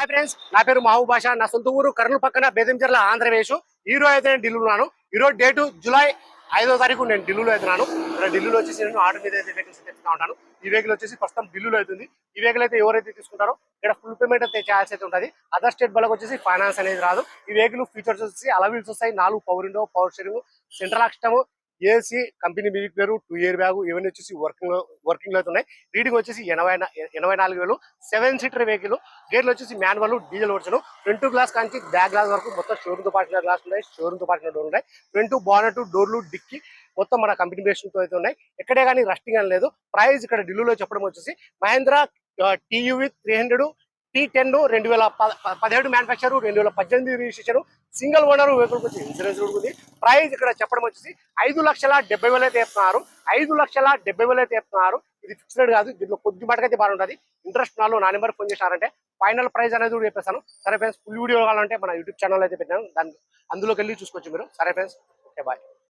Hi friends నా పేరు మహబూబ్ నా సొంత ఊరు కర్నూలు పక్కన బేదంచర్ల ఆంధ్రప్రదేశ్. ఈ రోజు అయితే నేను ఢిల్లీలో ఉన్నాను. ఈరోజు డేటు జూలై ఐదో తారీఖు నేను ఢిల్లీలో అవుతున్నాను ఢిల్లీలో వచ్చేసి నేను ఆర్డర్ మీద అయితే వెహికల్స్ తెచ్చుకుంటా ఉంటాను. ఈ వెహికల్ వచ్చేసి ప్రస్తుతం ఢిల్లీలో అవుతుంది ఈ వెహికల్ అయితే ఎవరైతే తీసుకుంటారో ఇక్కడ ఫుల్ పేమెంట్ అయితే చేయాల్సి అయితే ఉంటుంది. అదర్ స్టేట్ వాళ్ళకి వచ్చేసి ఫైనాన్స్ అనేది రాదు. ఈ వెహికల్ ఫీచర్స్ వచ్చేసి అలవీల్స్ వస్తాయి. నాలుగు power window power steering central ఆక్స్టమ్ AC company music పేరు టూ ఇయర్ బ్యాగ్ ఇవన్నీ వచ్చేసి వర్కింగ్ వర్కింగ్లో ఉన్నాయి. రీడింగ్ వచ్చేసి ఎనభై ఎనభై నాలుగు వేలు సెవెన్ సీటర్ వెహికల్ గేర్లు వచ్చేసి manual diesel version front glass కాంచి బ్యాక్ గ్లాస్ వరకు మొత్తం షోరూమ్తో పాటిన గ్లాస్ ఉన్నాయి షోరూమ్తో పాటిన డోర్ ఉన్నాయి. ఫ్రంట్ బానెట్ డోర్లు డిక్కి మొత్తం మన కంపెనీ బేషన్తో అయితే ఉన్నాయి. ఎక్కడే కానీ రస్టింగ్ అని లేదు. ప్రైస్ ఇక్కడ ఢిల్లీలో చెప్పడం వచ్చేసి Mahindra TUV three hundred T ten రెండు వేల పదిహేడు మ్యానుఫ్యాక్చర్ రెండు వేల పద్దెనిమిది రిజిస్ట్రేషన్ సింగిల్ ఓనర్ వెహికల్ వచ్చి ఇన్సూరెన్స్ కూడా ప్రైజ్ ప్రైస్ ఇక్కడ చెప్పడం వచ్చేసి ఐదు లక్షల డెబ్బై వేలు అయితే చెప్తున్నారు. ఐదు లక్షల డెబ్బై వేలు అయితే చెప్తున్నారు. ఇది ఫిక్స్డ్ కాదు దీంట్లో కొద్ది మటుకైతే బాగుంటుంది ఇంట్రెస్ట్ నాలో నా నెంబర్ ఫోన్ చేశారంటే ఫైనల్ ప్రైస్ అనేది కూడా చెప్పేస్తాను. సరే ఫ్రెండ్స్ ఫుల్ వీడియో కావాలంటే మన యూట్యూబ్ ఛానల్ అయితే పెట్టాను దాని అందులోకి వెళ్ళి చూసుకోవచ్చు మీరు. సరే ఫ్రెండ్స్ ఓకే బాయ్